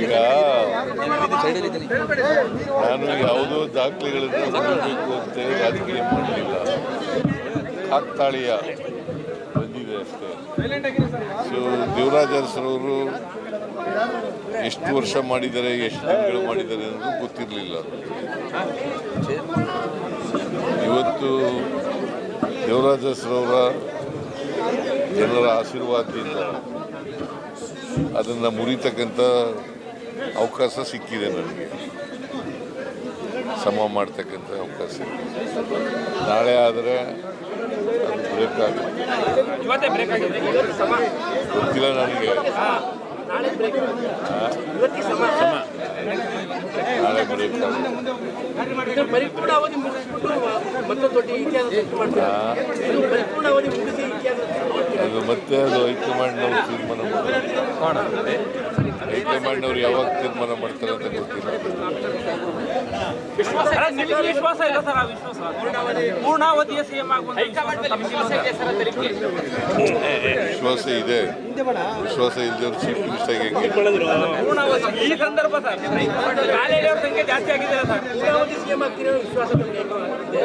ಈಗ ನಾನು ಯಾವುದೋ ದಾಖಲೆಗಳನ್ನು ತಗೊಳ್ಬೇಕು ಅಂತೇಳಿ ರಾಜಕೀಯ ಮಾಡಲಿಲ್ಲ. ಕಾಕ್ತಾಳೀಯ ಬಂದಿದೆ ಅಷ್ಟೇ. ಸೊ ದೇವರಾಜ ಅರಸರವರು ಎಷ್ಟು ವರ್ಷ ಮಾಡಿದ್ದಾರೆ ಎಷ್ಟು ತಿಂಗಳು ಮಾಡಿದ್ದಾರೆ ಅನ್ನೋದು ಗೊತ್ತಿರಲಿಲ್ಲ. ಇವತ್ತು ದೇವರಾಜ ಅರಸರವರ ಜನರ ಆಶೀರ್ವಾದದಿಂದ ಅದನ್ನು ಮುರಿತಕ್ಕಂಥ ಅವಕಾಶ ಸಿಕ್ಕಿದೆ ನನಗೆ. ಸಮ ಮಾಡ್ತಕ್ಕಂಥ ಅವಕಾಶ ನಾಳೆ ಆದರೆ ಬ್ರೇಕ್ ಆಗುತ್ತೆ ಗೊತ್ತಿಲ್ಲ ನನಗೆ. ಪರಿಪೂರ್ಣ ಅವಧಿ ಮುಗಿಸ್ಬಿಟ್ಟು ಮತ್ತೊಂದು ದೊಡ್ಡ ಇತಿಹಾಸ ಪರಿಪೂರ್ಣ ಅವಧಿ ಮುಗಿಸಿ ಇತಿಹಾಸ ಅದು ಮತ್ತೆ ಅದು ಹೈಕಮಾಂಡ್ನವ್ರು ತೀರ್ಮಾನ ಮಾಡ್ತಾರೆ. ಹೈಕಮಾಂಡ್ನವ್ರು ಯಾವಾಗ ತೀರ್ಮಾನ ಮಾಡ್ತಾರೆ ಅಂತ ಗೊತ್ತಿಲ್ಲ. ವಿಶ್ವಾಸ ವಿಶ್ವಾಸ ಇಲ್ಲ ಸರ್ ಆ ವಿಶ್ವಾಸ. ಪೂರ್ಣಾವಧಿಯ ಸಿಎಂ ಆಗುವಂತ ವಿಶ್ವಾಸ ತಮಗೆ ವಿಶ್ವಾಸ ಇದೆ ವಿಶ್ವಾಸ ಇಲ್ಲದೆ ಚೀಫ್ ಮಿನಿಸ್ಟರ್ ಹೆಂಗೆ? ಪೂರ್ಣಾವಧಿ ಈ ಸಂದರ್ಭ ಸರ್. ಕಾಲೇಜವ್ರ ಸಂಖ್ಯೆ ಜಾಸ್ತಿ ಆಗಿದೆ ಸರ್. ಪೂರ್ಣಾವಧಿ ಸಿಎಂ ಆಗ್ತೀರಾ ವಿಶ್ವಾಸ ನಿಮಗೆ ಇದೆ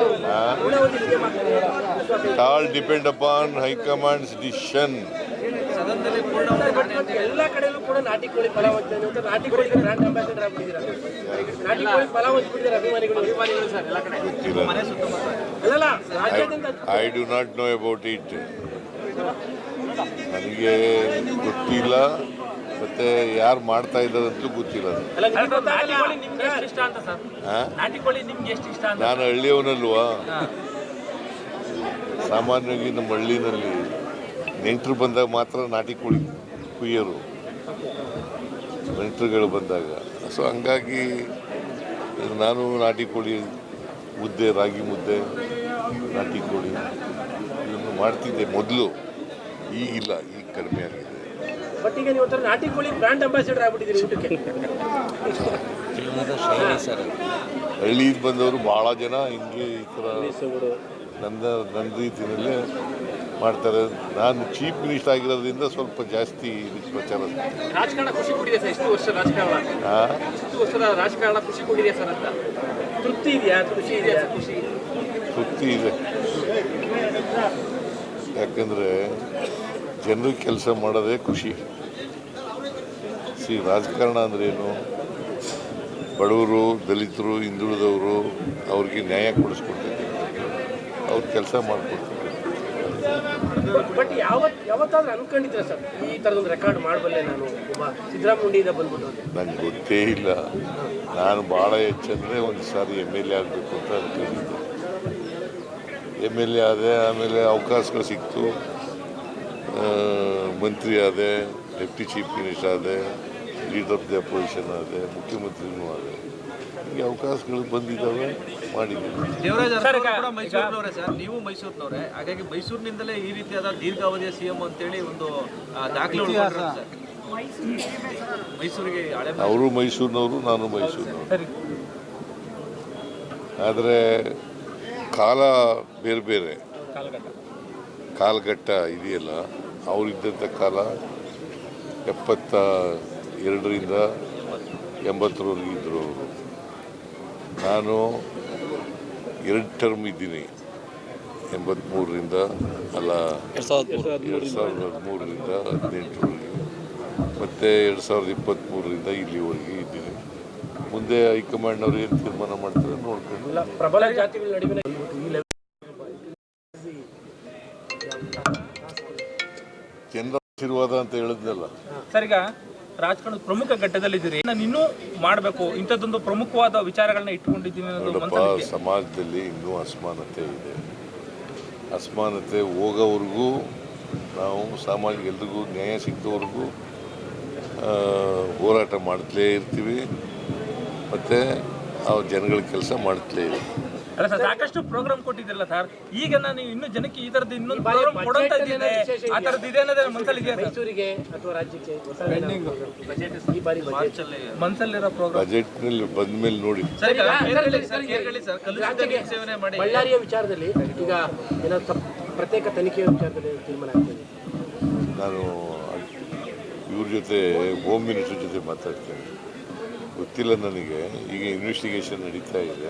ಪೂರ್ಣಾವಧಿ ಸಿಎಂ ಆಗ್ತೀರಾ ವಿಶ್ವಾಸ ಇದೆ. All depend upon high command's decision but ಎಲ್ಲ ಕಡೆಯಲ್ಲೂ ಕೂಡ ನಾಟಿ ಕೋಳಿ ಫಲಾವ್ ಅಂತ ನಾಟಿ ಕೋಳಿ ಬ್ರ್ಯಾಂಡ್ ಅಂಬಾಸಿಡರ್ ಆಗ್ಬಿಟ್ಟಿದ್ದೀರಾ? ನಾಟಿ ಕೋಳಿ ಫಲಾವ್ ಹಂಚ್ಬಿಟ್ಟಿದ್ದಾರೆ ಅಭಿಮಾನಿಗಳು? ಅಭಿಮಾನಿಗಳು ಸರ್ ಎಲ್ಲ ಕಡೆ. ಗೊತ್ತಿಲ್ಲ. ಅಲ್ಲಲ್ಲ ರಾಜ್ಯದಿಂದ I do not know about it ನನಗೆ ಗೊತ್ತಿಲ್ಲ ಮತ್ತೆ ಯಾರು ಮಾಡ್ತಾ ಇದ್ದಾರಂತೂ ಗೊತ್ತಿಲ್ಲ ಅಲ್ಲ ನಾಟಿ ಕೋಳಿ ನಿಮ್ಗೆ ಇಷ್ಟ ಅಂತ ಸರ್? ನಾಟಿ ಕೋಳಿ ನಿಮ್ಗೆ ಎಷ್ಟು ಇಷ್ಟ ನಾನು ಹಳ್ಳಿಯವನಲ್ವಾ? ಸಾಮಾನ್ಯವಾಗಿ ನಮ್ಮ ಹಳ್ಳಿನಲ್ಲಿ ನೆಂಟರು ಬಂದಾಗ ಮಾತ್ರ ನಾಟಿ ಕೋಳಿ. ಕುಯ್ಯೋರು ನೆಂಟರುಗಳು ಬಂದಾಗ. ಸೊ ಹಂಗಾಗಿ ನಾನು ನಾಟಿ ಕೋಳಿ ಮುದ್ದೆ ರಾಗಿ ಮುದ್ದೆ ನಾಟಿ ಕೋಳಿ ಇದನ್ನು ಮಾಡ್ತಿದ್ದೆ ಮೊದಲು. ಈಗಿಲ್ಲ ಈಗ ಕಡಿಮೆ ಆಗಿದೆ. ಬಟ್ ಈಗ ನೀವು ನಾಟಿ ಕೋಳಿ ಬ್ರಾಂಡ್ ಅಂಬಾಸಿಡರ್ ಆಗ್ಬಿಟ್ಟಿದ್ದೀರಿ ಊಟಕ್ಕೆ. ಹಳ್ಳಿಯಿಂದ ಬಂದವರು ಭಾಳ ಜನ ಹಿಂಗೆ ಈ ಥರ ನಂದ ನನ್ನ ರೀತಿಯಲ್ಲೇ ಮಾಡ್ತಾರೆ. ನಾನು ಚೀಫ್ ಮಿನಿಸ್ಟರ್ ಆಗಿರೋದ್ರಿಂದ ಸ್ವಲ್ಪ ಜಾಸ್ತಿ ಪ್ರಚಾರ ರಾಜಕಾರಣ ಖುಷಿ ಕೊಟ್ಟಿದೆ ಸರ್ ಇಷ್ಟು ವರ್ಷ ರಾಜಕಾರಣ. ಆ? ಇಷ್ಟು ವರ್ಷದ ರಾಜಕಾರಣ ಖುಷಿ ಕೊಟ್ಟಿದೆ ಸರ್ ಅಂತ. ತೃಪ್ತಿ ಇದೆಯಾ? ಖುಷಿ ಇದೆಯಾ ಖುಷಿ? ತೃಪ್ತಿ ಇದೆ. ಯಾಕಂದರೆ ಜನರಿಗೆ ಕೆಲಸ ಮಾಡೋದೇ ಖುಷಿ. ಸಿ ರಾಜಕಾರಣ ಅಂದ್ರೇನು ಬಡವರು ದಲಿತರು ಹಿಂದುಳಿದವರು ಅವ್ರಿಗೆ ನ್ಯಾಯ ಕೊಡಿಸ್ಕೊಡ್ತೀವಿ. ಅವ್ರು ಕೆಲಸ ಮಾಡಿಕೊಡ್ತಾರೆ. ಬಟ್ ಯಾವತ್ ಯಾವತ್ತಾದ್ರೂ ಅನ್ಕೊಂಡಿದ್ರೆ ಸರ್? ಈ ಥರದೊಂದು ರೆಕಾರ್ಡ್ ಮಾಡಬಲ್ಲೆ ನಾನು ಸಿದ್ದರಾಮುಂಡಿಯಿಂದ ಬಂದ್ಬಿಟ್ಟು ಅಂತ ನನಗೆ ಗೊತ್ತೇ ಇಲ್ಲ. ನಾನು ಭಾಳ ಹೆಚ್ಚಂದ್ರೆ ಒಂದು ಸಾರಿ ಎಂ ಎಲ್ ಎ ಆಗಬೇಕು ಅಂತ ಅನ್ಕೊಂಡಿದ್ದೆ. ಎಂ ಎಲ್ ಎ ಆದೆ, ಆಮೇಲೆ ಅವಕಾಶಗಳು ಸಿಕ್ತು. ಮಂತ್ರಿ ಆದೆ ಡೆಪ್ಟಿ ಚೀಫ್ ಮಿನಿಸ್ಟರ್ ಆದೆ ಲೀಡರ್ ಆಫ್ ದಿ ಅಪೋಸಿಷನ್ ಆದೆ, ಮುಖ್ಯಮಂತ್ರಿನೂ ಆದೆ. ಹೀಗೆ ಅವಕಾಶಗಳು ಬಂದಿದ್ದಾವೆ ಮಾಡಿದ್ದೀವಿ. ಮೈಸೂರಿನವರೇ ಸರ್. ನೀವು ಮೈಸೂರಿನವರೇ. ಹಾಗಾಗಿ ಮೈಸೂರಿನಿಂದಲೇ ಈ ರೀತಿಯಾದ ದೀರ್ಘಾವಧಿಯ ಸಿಎಂ ಅಂತೇಳಿ ಒಂದು ದಾಖಲೆ ಮೈಸೂರಿಗೆ ಅವರು ಮೈಸೂರಿನವರು ನಾನು ಮೈಸೂರಿನವರು. ಆದರೆ ಕಾಲ ಬೇರೆ ಬೇರೆ. ಕಾಲಘಟ್ಟ. ಇದೆಯಲ್ಲ ಅವರಿದ್ದಂಥ ಕಾಲ ಎಪ್ಪತ್ತ ಎರಡರಿಂದ ಎಂಬತ್ತರವರೆಗೆ ಇದ್ದರು ಅವರು. ನಾನು ಎರಡು ಟರ್ಮ್ ಇದ್ದೀನಿ ಎಂಬತ್ಮೂರರಿಂದ ಅಲ್ಲ ಎರಡು ಸಾವಿರದ ಹದಿಮೂರರಿಂದ ಹದಿನೆಂಟರವರೆಗೆ ಮತ್ತು ಎರಡು ಸಾವಿರದ ಇಪ್ಪತ್ತ್ಮೂರರಿಂದ ಇಲ್ಲಿವರೆಗೆ ಇದ್ದೀನಿ. ಮುಂದೆ ಹೈಕಮಾಂಡ್ನವ್ರು ಏನು ತೀರ್ಮಾನ ಮಾಡ್ತಾರೆ ನೋಡ್ಕೊಂಡು. ಜನರ ಆಶೀರ್ವಾದ ಅಂತ ಹೇಳಿದ್ನಲ್ಲ. ಸರ್ ಈಗ ರಾಜಕಾರಣದ ಪ್ರಮುಖ ಘಟ್ಟದಲ್ಲಿದ್ದೀರಿ. ನಾನು ಇನ್ನೂ ಮಾಡಬೇಕು ಇಂಥದ್ದೊಂದು ಪ್ರಮುಖವಾದ ವಿಚಾರಗಳನ್ನ ಇಟ್ಕೊಂಡಿದ್ದೀನಿ ನೋಡಪ್ಪ ಸಮಾಜದಲ್ಲಿ ಇನ್ನೂ ಅಸಮಾನತೆ ಇದೆ. ಅಸಮಾನತೆ ಹೋಗೋವರೆಗೂ ನಾವು ಸಾಮಾಜಿಕ ಎಲ್ರಿಗೂ ನ್ಯಾಯ ಸಿಕ್ಕವರೆಗೂ ಹೋರಾಟ ಮಾಡ್ತಲೇ ಇರ್ತೀವಿ. ಮತ್ತು ಆ ಜನಗಳ ಕೆಲಸ ಮಾಡ್ತಲೇ ಇರ್ತೀವಿ. ಅಲ್ಲ ಸರ್ ಸಾಕಷ್ಟು ಪ್ರೋಗ್ರಾಮ್ ಕೊಟ್ಟಿದ್ದಿರಲ್ಲ ಸರ್ ಈಗ ನಾನು ಇನ್ನೂ ಜನಕ್ಕೆ ಈ ಥರದ್ದು ಇನ್ನೊಂದು ಪ್ರೋಗ್ರಾಮ್ ಕೊಡೋಂತ ಇದ್ದೀನಿ. ಆ ಥರದ್ದು ಇದೆ ಅನ್ನೋದೇ ಮನಸ್ಸಲ್ಲಿ ಇದೆಯಾ ಮೈಸೂರಿಗೆ ಅಥವಾ ರಾಜ್ಯಕ್ಕೆ ಬಜೆಟ್ ಈ ಬಾರಿ ಬಜೆಟ್ ಮನಸ್ಸಲ್ಲಿರೋ ಪ್ರೋಗ್ರಾಮ್ ಬಜೆಟ್ನಲ್ಲಿ ಬಂದ ಮೇಲೆ ನೋಡಿ. ಸೇವನೆ ಮಾಡಿ. ಬಳ್ಳಾರಿಯ ವಿಚಾರದಲ್ಲಿ ಈಗ ಏನೋ ಪ್ರತ್ಯೇಕ ತನಿಖೆಯ ವಿಚಾರದಲ್ಲಿ ತೀರ್ಮಾನ ಆಗ್ತದೆ? ನಾನು ಇವ್ರ ಜೊತೆ ಹೋಮ್ ಮಿನಿಸ್ಟರ್ ಜೊತೆ ಮಾತಾಡ್ತೇನೆ. ಗೊತ್ತಿಲ್ಲ ನನಗೆ. ಈಗ ಇನ್ವೆಸ್ಟಿಗೇಷನ್ ನಡೀತಾ ಇದೆ.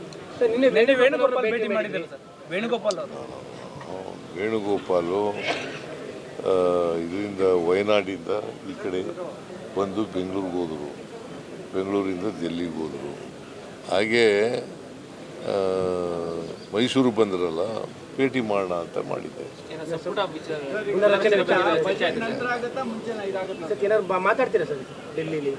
ನಿನ್ನೆ ವೇಣುಗೋಪಾಲ್ ಭೇಟಿ ಮಾಡಿದ್ದಾರೆ ಸರ್. ವೇಣುಗೋಪಾಲ್ ಅವರು. ಅವ್ನು ವೇಣುಗೋಪಾಲು ಆ, ಇದರಿಂದ ವಯನಾಡಿಂದ ಈ ಕಡೆ ಬಂದು ಬೆಂಗಳೂರಿಗೆ ಹೋದರು. ಬೆಂಗಳೂರಿಂದ ದೆಲ್ಲಿಗೆ ಹೋದರು. ಹಾಗೆ ಮೈಸೂರು ಮೈಸೂರಿಗೆ ಬಂದ್ರಲ್ಲ ಭೇಟಿ ಮಾಡೋಣ ಅಂತ ಮಾಡಿದ್ದೆ. ಮಾತಾಡ್ತೀರಾ ಸರ್ ಡೆಲ್ಲಿಲಿ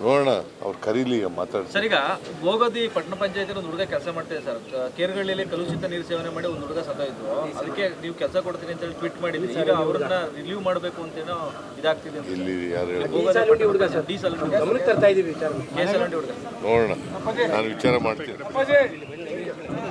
ನೋಡೋಣ ಅವ್ರು ಕರೀಲಿ ಮಾತಾಡ್ತಾರೆ ಸರ್ ಈಗ ಭೋಗದಿ ಪಟ್ಟಣ ಪಂಚಾಯತಿ ಒಂದು ಹುಡುಗ ಕೆಲಸ ಮಾಡ್ತಿದೆ ಸರ್. ಕೇರ್ಗಳಲ್ಲಿ ಕೇರ್ಗಳ್ಳಿಯಲ್ಲಿ ಕಲುಷಿತ ನೀರು ಸೇವನೆ ಮಾಡಿ ಒಂದು ಹುಡುಗ ಸತ್ತೋಯ್ತು ಅದಕ್ಕೆ ನೀವು ಕೆಲಸ ಕೊಡ್ತೀನಿ ಅಂತ ಹೇಳಿ ಟ್ವೀಟ್ ಮಾಡಿದ್ರಿ. ಈಗ ಅವ್ರನ್ನ ರಿಲೀವ್ ಮಾಡಬೇಕು ಅಂತೇನೋ ಇದಾಗ್ತಿದೆ ಅಂತ. ಇಲ್ಲಿ ಯಾರು ಹೇಳಿ? ನೋಡೋಣ. ನಾನು ವಿಚಾರ ಮಾಡ್ತೀನಿ.